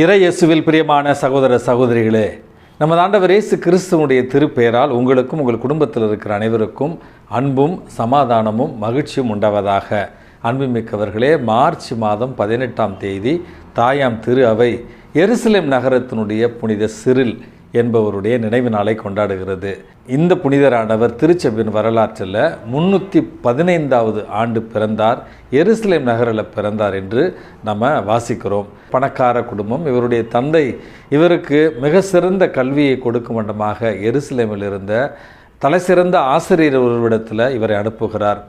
இறையேசுவில் பிரியமான சகோதர சகோதரிகளே நமது ஆண்டவர் இயேசு கிறிஸ்துவனுடைய திருப்பெயரால் உங்களுக்கும் உங்கள் குடும்பத்தில் இருக்கிற அனைவருக்கும் அன்பும் சமாதானமும் மகிழ்ச்சியும் உண்டாவதாக. அன்புமிக்கவர்களே மார்ச் மாதம் பதினெட்டாம் தேதி தாயாம் திரு அவை எருசலேம் நகரத்தினுடைய புனித சிறில் என்பவருடைய நினைவு நாளை கொண்டாடுகிறது. இந்த புனிதரானவர் திருச்சபையின் வரலாற்றில் முன்னூற்றி பதினைந்தாவது ஆண்டு பிறந்தார் எருசலேம் நகரில் பிறந்தார் என்று நம்ம வாசிக்கிறோம். பணக்கார குடும்பம் இவருடைய தந்தை இவருக்கு மிக சிறந்த கல்வியை கொடுக்கும் வண்ணமாக எருசலேமில் இருந்த தலைசிறந்த ஆசிரியர் ஒருவிடத்தில் இவரை அனுப்புகிறார்.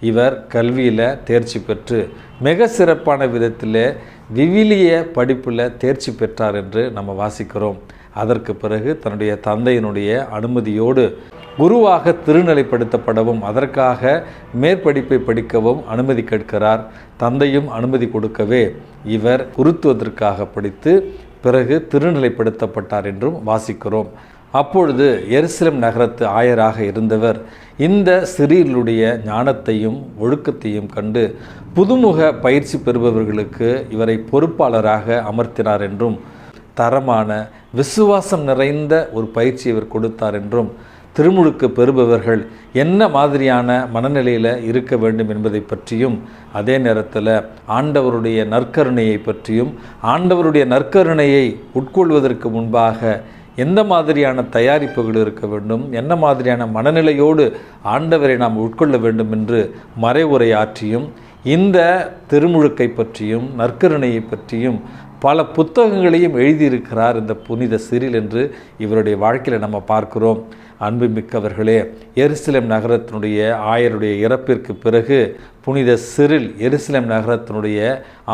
இவர் கல்வியில் தேர்ச்சி பெற்று மிக சிறப்பான விதத்தில் விவிலிய படிப்பில் தேர்ச்சி பெற்றார் என்று நம்ம வாசிக்கிறோம். அதற்கு பிறகு தன்னுடைய தந்தையினுடைய அனுமதியோடு குருவாக திருநிலைப்படுத்தப்படவும் அதற்காக மேற்படிப்பை படிக்கவும் அனுமதி கேட்கிறார். தந்தையும் அனுமதி கொடுக்கவே இவர் குருத்துவத்திற்காக படித்து பிறகு திருநிலைப்படுத்தப்பட்டார் என்றும் வாசிக்கிறோம். அப்பொழுது எருசலேம் நகரத்து ஆயராக இருந்தவர் இந்த சிறியலுடைய ஞானத்தையும் ஒழுக்கத்தையும் கண்டு புதுமுக பயிற்சி பெறுபவர்களுக்கு இவரை பொறுப்பாளராக அமர்த்தினார் என்றும் தரமான விசுவாசம் நிறைந்த ஒரு பயிற்சி இவர் கொடுத்தார் என்றும் திருமுழுக்கு பெறுபவர்கள் என்ன மாதிரியான மனநிலையில் இருக்க வேண்டும் என்பதை பற்றியும் அதே நேரத்தில் ஆண்டவருடைய நற்கருணையை பற்றியும் ஆண்டவருடைய நற்கருணையை உட்கொள்வதற்கு முன்பாக எந்த மாதிரியான தயாரிப்புகள் இருக்க வேண்டும் என்ன மாதிரியான மனநிலையோடு ஆண்டவரை நாம் உட்கொள்ள வேண்டும் என்று மறைவுரையாற்றியும் இந்த திருமுழுக்கை பற்றியும் நற்கருணையை பற்றியும் பல புத்தகங்களையும் எழுதியிருக்கிறார் இந்த புனித சிறில் என்று இவருடைய வாழ்க்கையில் நம்ம பார்க்கிறோம். அன்புமிக்கவர்களே எருசலேம் நகரத்தினுடைய ஆயருடைய இறப்பிற்கு பிறகு புனித சிறில் எருசலேம் நகரத்தினுடைய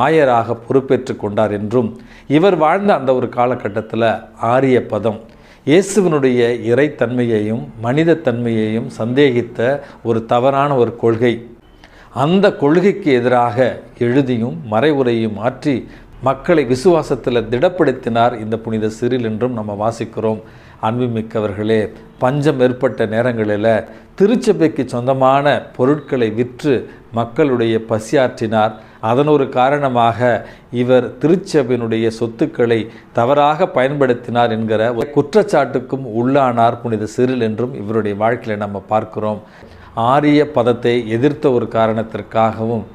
ஆயராக பொறுப்பேற்று கொண்டார் என்றும் இவர் வாழ்ந்த அந்த ஒரு காலகட்டத்தில் ஆரிய பதம் இயேசுவினுடைய இறைத்தன்மையையும் மனித தன்மையையும் சந்தேகித்த ஒரு தவறான ஒரு கொள்கை. அந்த கொள்கைக்கு எதிராக எழுதியும் மறைவுரையும் மாற்றி மக்களை விசுவாசத்தில் திடப்படுத்தினார் இந்த புனித சிறில் என்றும் நம்ம வாசிக்கிறோம். அன்புமிக்கவர்களே பஞ்சம் ஏற்பட்ட நேரங்களில் திருச்சபைக்கு சொந்தமான பொருட்களை விற்று மக்களுடைய பசியாற்றினார். அதன் ஒரு காரணமாக இவர் திருச்சபையினுடைய சொத்துக்களை தவறாக பயன்படுத்தினார் என்கிற ஒரு குற்றச்சாட்டுக்கும் உள்ளானார் புனித சிறில் என்றும் இவருடைய வாழ்க்கையில் நம்ம பார்க்கிறோம். ஆரிய பதத்தை எதிர்த்த ஒரு காரணத்திற்காகவும்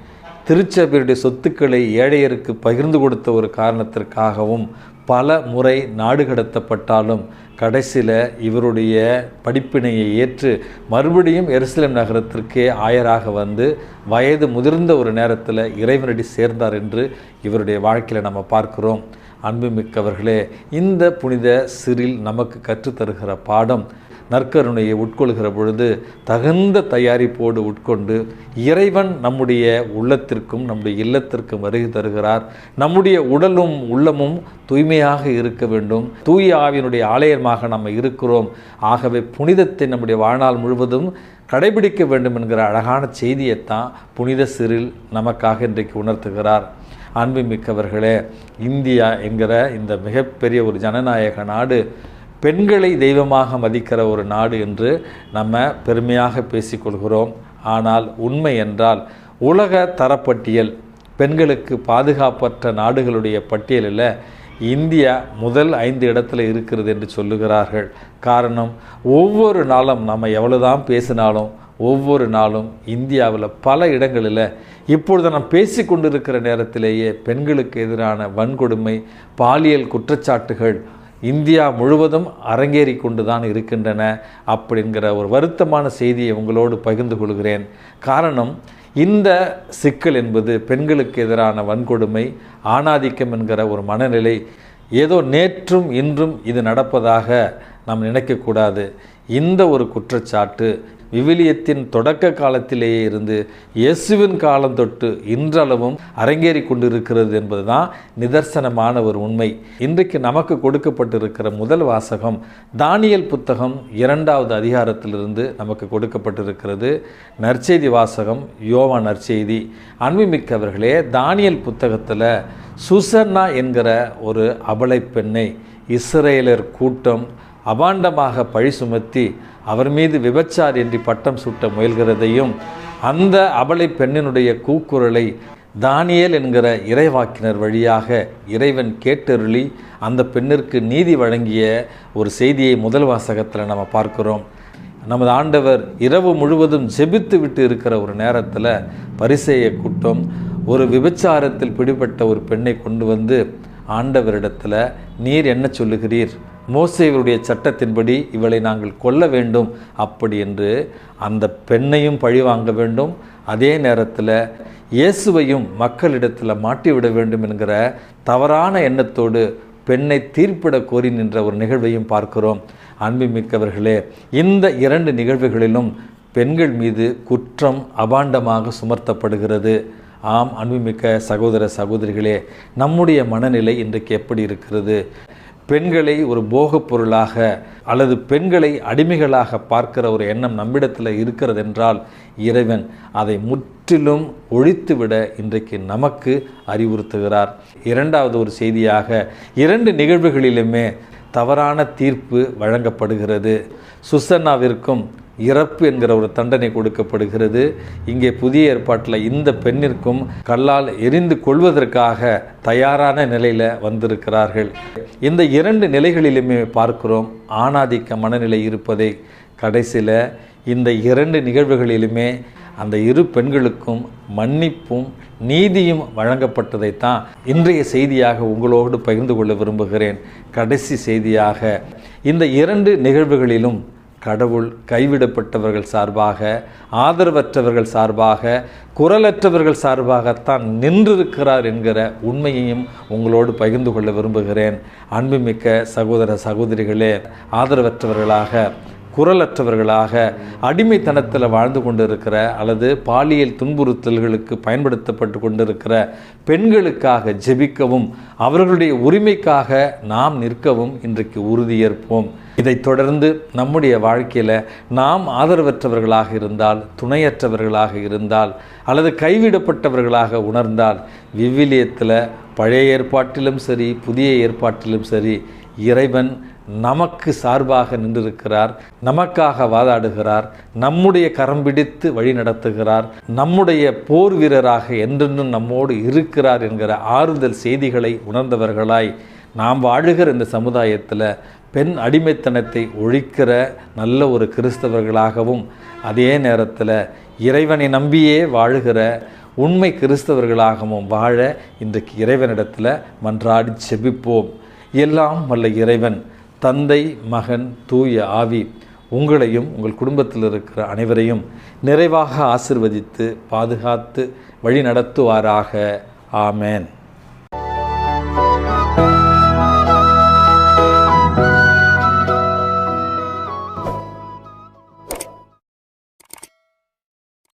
திருச்சபையுடைய சொத்துக்களை ஏழையருக்கு பகிர்ந்து கொடுத்த ஒரு காரணத்திற்காகவும் பல முறை நாடு கடத்தப்பட்டாலும் கடைசியில் இவருடைய படிப்பினையை ஏற்று மறுபடியும் எருசலேம் நகரத்திற்கே ஆயராக வந்து வயது முதிர்ந்த ஒரு நேரத்தில் இறைவனடி சேர்ந்தார் என்று இவருடைய வாழ்க்கையில் நம்ம பார்க்கிறோம். அன்புமிக்கவர்களே இந்த புனித சிறில் நமக்கு கற்றுத்தருகிற பாடம் நற்கருணையை உட்கொள்கிற பொழுது தகுந்த தயாரிப்போடு உட்கொண்டு இறைவன் நம்முடைய உள்ளத்திற்கும் நம்முடைய இல்லத்திற்கும் வருகை தருகிறார். நம்முடைய உடலும் உள்ளமும் தூய்மையாக இருக்க வேண்டும். தூய ஆவியினுடைய ஆலயமாக நம்ம இருக்கிறோம். ஆகவே புனிதத்தை நம்முடைய வாழ்நாள் முழுவதும் கடைபிடிக்க வேண்டும் என்கிற அழகான செய்தியைத்தான் புனித சிறில் நமக்காக இன்றைக்கு உணர்த்துகிறார். அன்புமிக்கவர்களே இந்தியா என்கிற இந்த மிகப்பெரிய ஒரு ஜனநாயக நாடு பெண்களை தெய்வமாக மதிக்கிற ஒரு நாடு என்று நம்ம பெருமையாக பேசிக்கொள்கிறோம் ஆனால் உண்மை என்றால் உலக தரப்பட்டியல் பெண்களுக்கு பாதுகாப்பற்ற நாடுகளுடைய பட்டியலில் இந்தியா முதல் ஐந்து இடத்துல இருக்கிறது என்று சொல்லுகிறார்கள். காரணம் ஒவ்வொரு நாளும் நம்ம எவ்வளோதான் பேசினாலும் ஒவ்வொரு நாளும் இந்தியாவில் பல இடங்களில் இப்பொழுது நாம் பேசி கொண்டிருக்கிற நேரத்திலேயே பெண்களுக்கு எதிரான வன்கொடுமை பாலியல் குற்றச்சாட்டுகள் இந்தியா முழுவதும் அரங்கேறி கொண்டு தான் இருக்கின்றன அப்படிங்கிற ஒரு வருத்தமான செய்தியை உங்களோடு பகிர்ந்து கொள்கிறேன். காரணம் இந்த சிக்கல் என்பது பெண்களுக்கு எதிரான வன்கொடுமை ஆணாதிக்கம் என்கிற ஒரு மனநிலை. ஏதோ நேற்றும் இன்றும் இது நடப்பதாக நாம் நினைக்கக்கூடாது. இந்த ஒரு குற்றச்சாட்டு விவிலியத்தின் தொடக்க காலத்திலேயே இருந்து இயேசுவின் காலம் தொட்டு இன்றளவும் அரங்கேறி கொண்டிருக்கிறது என்பதுதான் நிதர்சனமான ஒரு உண்மை. இன்றைக்கு நமக்கு கொடுக்கப்பட்டிருக்கிற முதல் வாசகம் தானியல் புத்தகம் இரண்டாவது அதிகாரத்திலிருந்து நமக்கு கொடுக்கப்பட்டிருக்கிறது. நற்செய்தி வாசகம் யோவா நற்செய்தி. அன்புமிக்கவர்களே தானியல் புத்தகத்தில் சுசன்னா என்கிற ஒரு அபலை பெண்ணை இஸ்ரேலர் கூட்டம் அபாண்டமாக பழி சுமத்தி அவர் மீது விபச்சார் என்று பட்டம் சூட்ட முயல்கிறதையும் அந்த அபலை பெண்ணினுடைய கூக்குரலை தானியேல் என்கிற இறைவாக்கினர் வழியாக இறைவன் கேட்டருளி அந்த பெண்ணிற்கு நீதி வழங்கிய ஒரு செய்தியை முதல் வாசகத்தில் நம்ம பார்க்கிறோம். நமது ஆண்டவர் இரவு முழுவதும் ஜெபித்து விட்டு இருக்கிற ஒரு நேரத்தில் பரிசெய்ய கூட்டம் ஒரு விபச்சாரத்தில் பிடிபட்ட ஒரு பெண்ணை கொண்டு வந்து ஆண்டவரிடத்தில் நீர் என்ன சொல்லுகிறீர்? மோசேவருடைய சட்டத்தின்படி இவளை நாங்கள் கொல்ல வேண்டும். அப்படி என்று அந்த பெண்ணையும் பழிவாங்க வேண்டும். அதே நேரத்தில் இயேசுவையும் மக்களிடத்தில் மாட்டிவிட வேண்டும் என்கிற தவறான எண்ணத்தோடு பெண்ணை தீர்ப்பிட கோரி நின்ற ஒரு நிகழ்வையும் பார்க்கிறோம். அன்புமிக்கவர்களே இந்த இரண்டு நிகழ்வுகளிலும் பெண்கள் மீது குற்றம் அபாண்டமாக சுமர்த்தப்படுகிறது ஆம் அன்புமிக்க சகோதர சகோதரிகளே நம்முடைய மனநிலை இன்றைக்கு எப்படி இருக்கிறது? பெண்களை ஒரு போகப் பொருளாக அல்லது பெண்களை அடிமைகளாக பார்க்கிற ஒரு எண்ணம் நம்மிடத்தில் இருக்கிறது என்றால் இறைவன் அதை முற்றிலும் ஒழித்துவிட இன்றைக்கு நமக்கு அறிவுறுத்துகிறார். இரண்டாவது ஒரு செய்தியாக இரண்டு நிகழ்வுகளிலுமே தவறான தீர்ப்பு வழங்கப்படுகிறது. சுசன்னாவிற்கும் இறப்பு என்கிற ஒரு தண்டனை கொடுக்கப்படுகிறது. இங்கே புதிய ஏற்பாட்டில் இந்த பெண்ணிற்கும் கல்லால் எரிந்து கொள்வதற்காக தயாரான நிலையில் வந்திருக்கிறார்கள். இந்த இரண்டு நிலைகளிலுமே பார்க்கிறோம். ஆணாதிக்க மனநிலை இருப்பதை கடைசியில் இந்த இரண்டு நிகழ்வுகளிலுமே அந்த இரு பெண்களுக்கும் மன்னிப்பும் நீதியும் வழங்கப்பட்டதைத்தான் இன்றைய செய்தியாக உங்களோடு பகிர்ந்து கொள்ள விரும்புகிறேன். கடைசி செய்தியாக இந்த இரண்டு நிகழ்வுகளிலும் கடவுள் கைவிடப்பட்டவர்கள் சார்பாக ஆதரவற்றவர்கள் சார்பாக குரலற்றவர்கள் சார்பாகத்தான் நின்றிருக்கிறார் என்கிற உண்மையையும் உங்களோடு பகிர்ந்து கொள்ள விரும்புகிறேன். அன்புமிக்க சகோதர சகோதரிகளே ஆதரவற்றவர்களாக குரலற்றவர்களாக அடிமைத்தனத்தில் வாழ்ந்து கொண்டிருக்கிற அல்லது பாலியல் துன்புறுத்தல்களுக்கு பயன்படுத்தப்பட்டு கொண்டிருக்கிற பெண்களுக்காக ஜெபிக்கவும் அவர்களுடைய உரிமைக்காக நாம் நிற்கவும் இன்றைக்கு உறுதியேற்போம். இதைத் தொடர்ந்து நம்முடைய வாழ்க்கையில் நாம் ஆதரவற்றவர்களாக இருந்தால் துணையற்றவர்களாக இருந்தால் அல்லது கைவிடப்பட்டவர்களாக உணர்ந்தால் விவிலியத்தில் பழைய ஏற்பாட்டிலும் சரி புதிய ஏற்பாட்டிலும் சரி இறைவன் நமக்கு சார்பாக நின்றிருக்கிறார் நமக்காக வாதாடுகிறார் நம்முடைய கரம் பிடித்து வழி நடத்துகிறார் நம்முடைய போர் வீரராக என்றென்றும் நம்மோடு இருக்கிறார் என்கிற ஆறுதல் செய்திகளை உணர்ந்தவர்களாய் நாம் வாழுகிற இந்த சமுதாயத்தில் பெண் அடிமைத்தனத்தை ஒழிக்கிற நல்ல ஒரு கிறிஸ்தவர்களாகவும் அதே நேரத்தில் இறைவனை நம்பியே வாழுகிற உண்மை கிறிஸ்தவர்களாகவும் வாழ இன்றைக்கு இறைவனிடத்தில் மன்றாடி செபிப்போம். எல்லாம் வல்ல இறைவன் தந்தை மகன் தூய ஆவி உங்களையும் உங்கள் குடும்பத்தில் இருக்கிற அனைவரையும் நிறைவாக ஆசிர்வதித்து பாதுகாத்து வழி நடத்துவாராக ஆமேன்.